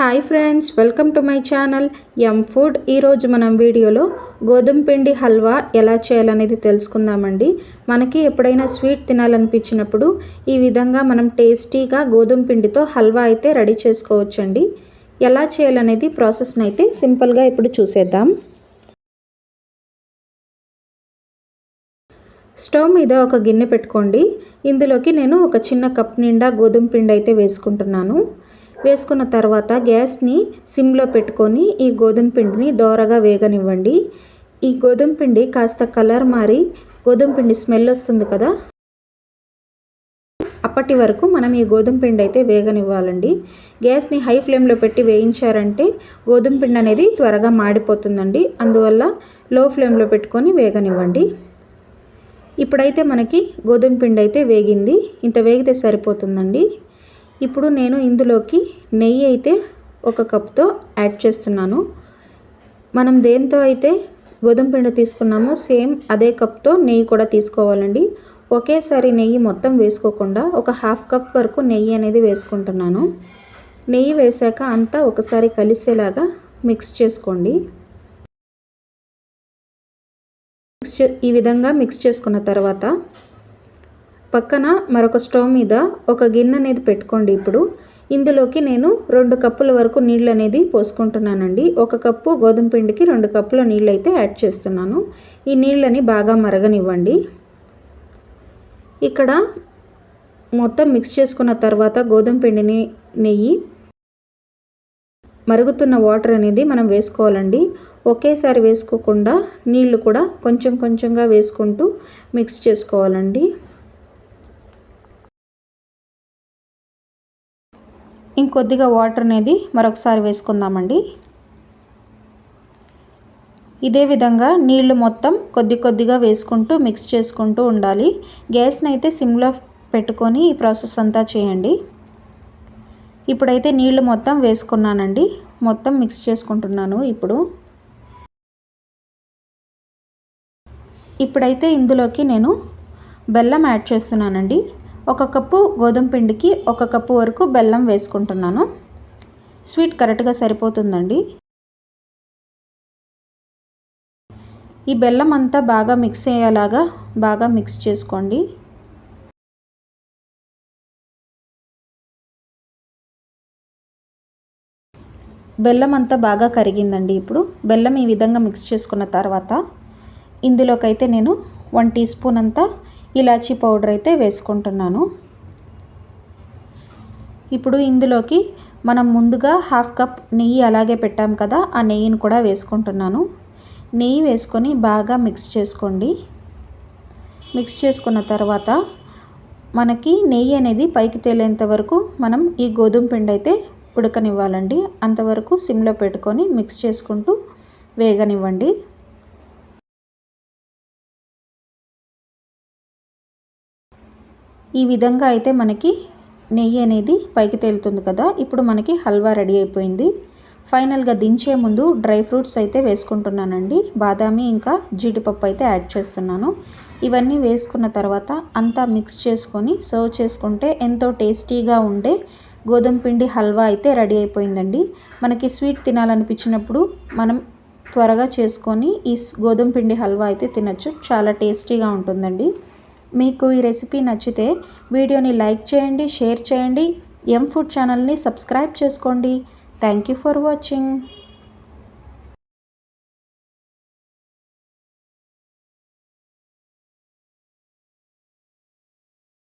Hi friends welcome to my channel M food. ఈరోజు మనం వీడియోలో గోధుమ పిండి హల్వా ఎలా చేయాలనేది తెలుసుకుందామండి. మనకి ఎప్పుడైనా స్వీట్ తినాలనిపించినప్పుడు ఈ విధంగా మనం టేస్టీగా గోధుమ పిండితో హల్వా అయితే రెడీ చేసుకోవచ్చండి. ఎలా చేయాలనేది ప్రాసెస్ని అయితే సింపుల్గా ఇప్పుడు చూసేద్దాం. స్టవ్ మీద ఒక గిన్నె పెట్టుకోండి. ఇందులోకి నేను ఒక చిన్న కప్ నిండా గోధుమ పిండి అయితే వేసుకుంటున్నాను. వేసుకున్న తర్వాత గ్యాస్ని సిమ్లో పెట్టుకొని ఈ గోధుమ పిండిని దోరగా వేగనివ్వండి. ఈ గోధుమ పిండి కాస్త కలర్ మారి గోధుమ పిండి స్మెల్ వస్తుంది కదా? అప్పటి వరకు మనం ఈ గోధుమ పిండి అయితే వేగనివ్వాలండి. గ్యాస్ని హై ఫ్లేమ్లో పెట్టి వేయించారంటే గోధుమ పిండి అనేది త్వరగా మాడిపోతుందండి. అందువల్ల లో ఫ్లేమ్లో పెట్టుకొని వేగనివ్వండి. ఇప్పుడైతే మనకి గోధుమ పిండి అయితే వేగింది. ఇంత వేగితే సరిపోతుందండి. ఇప్పుడు నేను ఇందులోకి నెయ్యి అయితే ఒక కప్తో యాడ్ చేస్తున్నాను. మనం దేంతో అయితే గోధుమ పిండి తీసుకున్నామో సేమ్ అదే కప్తో నెయ్యి కూడా తీసుకోవాలండి. ఒకేసారి నెయ్యి మొత్తం వేసుకోకుండా ఒక హాఫ్ కప్ వరకు నెయ్యి అనేది వేసుకుంటున్నాను. నెయ్యి వేసాక అంతా ఒకసారి కలిసేలాగా మిక్స్ చేసుకోండి. మిక్స్ ఈ విధంగా మిక్స్ చేసుకున్న తర్వాత పక్కన మరొక స్టవ్ మీద ఒక గిన్నె అనేది పెట్టుకోండి ఇప్పుడు. ఇందులోకి నేను రెండు కప్పుల వరకు నీళ్ళు అనేది పోసుకుంటున్నానండి. ఒక కప్పు గోధుమ పిండికి రెండు కప్పుల నీళ్ళు అయితే యాడ్ చేస్తున్నాను. ఈ నీళ్ళని బాగా మరగనివ్వండి. ఇక్కడ మొత్తం మిక్స్ చేసుకున్న తర్వాత గోధుమ పిండిని నెయ్యి మరుగుతున్న వాటర్ అనేది మనం వేసుకోవాలండి. ఒకేసారి వేసుకోకుండా నీళ్ళు కూడా కొంచెం కొంచెంగా వేసుకుంటూ మిక్స్ చేసుకోవాలండి. ఇంకొద్దిగా వాటర్ అనేది మరొకసారి వేసుకుందామండి. ఇదే విధంగా నీళ్ళు మొత్తం కొద్ది కొద్దిగా వేసుకుంటూ మిక్స్ చేసుకుంటూ ఉండాలి. గ్యాస్ని అయితే సిమ్లో పెట్టుకొని ఈ ప్రాసెస్ అంతా చేయండి. ఇప్పుడైతే నీళ్ళు మొత్తం వేసుకున్నానండి. మొత్తం మిక్స్ చేసుకుంటున్నాను ఇప్పుడు. ఇప్పుడైతే ఇందులోకి నేను బెల్లం యాడ్ చేస్తున్నానండి. ఒక కప్పు గోధుమ పిండికి ఒక కప్పు వరకు బెల్లం వేసుకుంటున్నాను. స్వీట్ కరెక్ట్గా సరిపోతుందండి. ఈ బెల్లం అంతా బాగా మిక్స్ అయ్యేలాగా బాగా మిక్స్ చేసుకోండి. బెల్లం అంతా బాగా కరిగిందండి ఇప్పుడు. బెల్లం ఈ విధంగా మిక్స్ చేసుకున్న తర్వాత ఇందులోకైతే నేను వన్ టీ స్పూన్ అంతా ఇలాచీ పౌడర్ అయితే వేసుకుంటున్నాను. ఇప్పుడు ఇందులోకి మనం ముందుగా హాఫ్ కప్ నెయ్యి అలాగే పెట్టాం కదా ఆ నెయ్యిని కూడా వేసుకుంటున్నాను. నెయ్యి వేసుకొని బాగా మిక్స్ చేసుకోండి. మిక్స్ చేసుకున్న తర్వాత మనకి నెయ్యి అనేది పైకి తేలేంత వరకు మనం ఈ గోధుమ పిండి అయితే ఉడకనివ్వాలండి. అంతవరకు సిమ్లో పెట్టుకొని మిక్స్ చేసుకుంటూ వేగనివ్వండి. ఈ విధంగా అయితే మనకి నెయ్యి అనేది పైకి తేలుతుంది కదా. ఇప్పుడు మనకి హల్వా రెడీ అయిపోయింది. ఫైనల్గా దించే ముందు డ్రై ఫ్రూట్స్ అయితే వేసుకుంటున్నానండి. బాదామి ఇంకా జీడిపప్పు అయితే యాడ్ చేస్తున్నాను. ఇవన్నీ వేసుకున్న తర్వాత అంతా మిక్స్ చేసుకొని సర్వ్ చేసుకుంటే ఎంతో టేస్టీగా ఉండే గోధుమ పిండి హల్వా అయితే రెడీ అయిపోయిందండి. మనకి స్వీట్ తినాలనిపించినప్పుడు మనం త్వరగా చేసుకొని ఈ గోధుమ పిండి హల్వా అయితే తినచ్చు. చాలా టేస్టీగా ఉంటుందండి. మీకు ఈ రెసిపీ నచ్చితే వీడియోని లైక్ చేయండి షేర్ చేయండి. ఎం ఫుడ్ ఛానల్ని సబ్స్క్రైబ్ చేసుకోండి. Thank you for watching